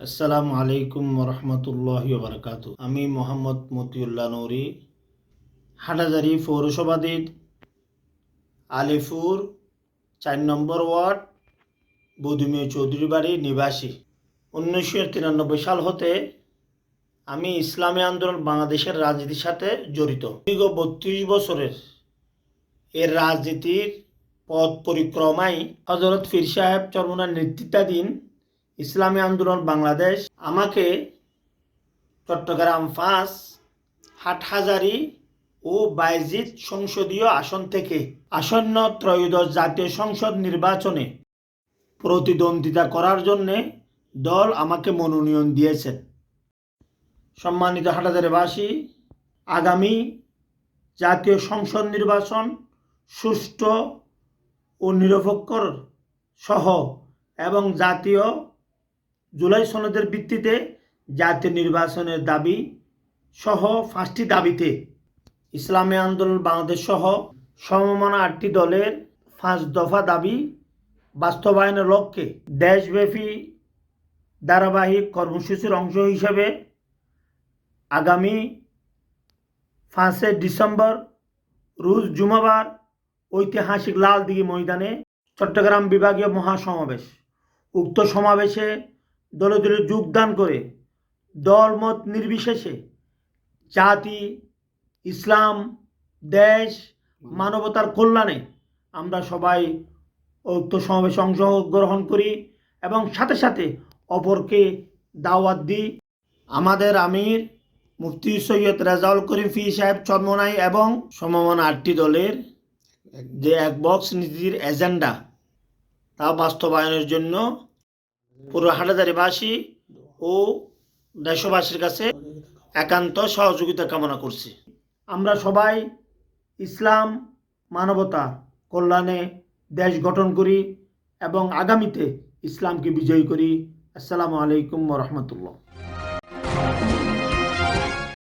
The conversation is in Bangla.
আসসালামু আলাইকুম রহমতুল্লাহ বারকাত আমি মোহাম্মদ মতিউল্লাহ নৌরি, হাটাজারি পৌরসভাধীন আলিপুর, চার নম্বর ওয়ার্ড বৌদিমিয়া চৌধুরী বাড়ি নিবাসী। উনিশশো তিরানব্বই সাল হতে আমি ইসলামী আন্দোলন বাংলাদেশের রাজনীতির সাথে জড়িত। দীর্ঘ বত্রিশ বছরের এর রাজনীতির পথ পরিক্রমায় হজরত ফির সাহেব চরমনার নেতৃত্বাধীন ইসলামী আন্দোলন বাংলাদেশ। আমাকে চট্টগ্রাম পাঁচ, হাটহাজারি ও বাইজিৎ সংসদীয় আসন থেকে আসন্ন ত্রয়োদশ জাতীয় সংসদ নির্বাচনে প্রতিদ্বন্দ্বিতা করার জন্যে দল আমাকে মনোনয়ন দিয়েছেন। সম্মানিত হাটাজারিবাসী আগামী জাতীয় সংসদ নির্বাচন সুষ্ঠু ও নিরপেক্ষর সহ এবং জাতীয় জুলাই সনদের ভিত্তিতে জাতীয় নির্বাচনের দাবি সহ পাঁচটি দাবিতে ইসলামী আন্দোলন বাংলাদেশ সহ সমমান আটটি দলের পাঁচ দফা দাবি বাস্তবায়নের লক্ষ্যে দেশব্যাপী ধারাবাহিক কর্মসূচির অংশ হিসেবে আগামী পাঁচে ডিসেম্বর, রোজ জুমাবার, ঐতিহাসিক লালদিঘি ময়দানে চট্টগ্রাম বিভাগীয় মহাসমাবেশ। উক্ত সমাবেশে দলে দলে যোগদান করে দলমত নির্বিশেষে জাতি, ইসলাম, দেশ, মানবতার কল্যাণে আমরা সবাই উক্ত সমাবেশে অংশগ্রহণ করি এবং সাথে সাথে অপরকে দাওয়াত দিই। আমাদের আমির মুফতি সৈয়দ রেজাউল করিম ফি সাহেব চন্মনাই এবং সমমান আটটি দলের যে এক বক্স নীতির এজেন্ডা তা বাস্তবায়নের জন্য পুরো হাটাদারিবাসী ও দেশবাসীর কাছে একান্ত সহযোগিতা কামনা করছি। আমরা সবাই ইসলাম, মানবতা, কল্যাণে দেশ গঠন করি এবং আগামীতে ইসলামকে বিজয়ী করি। আসসালামু আলাইকুম রহমতুল্লাহ।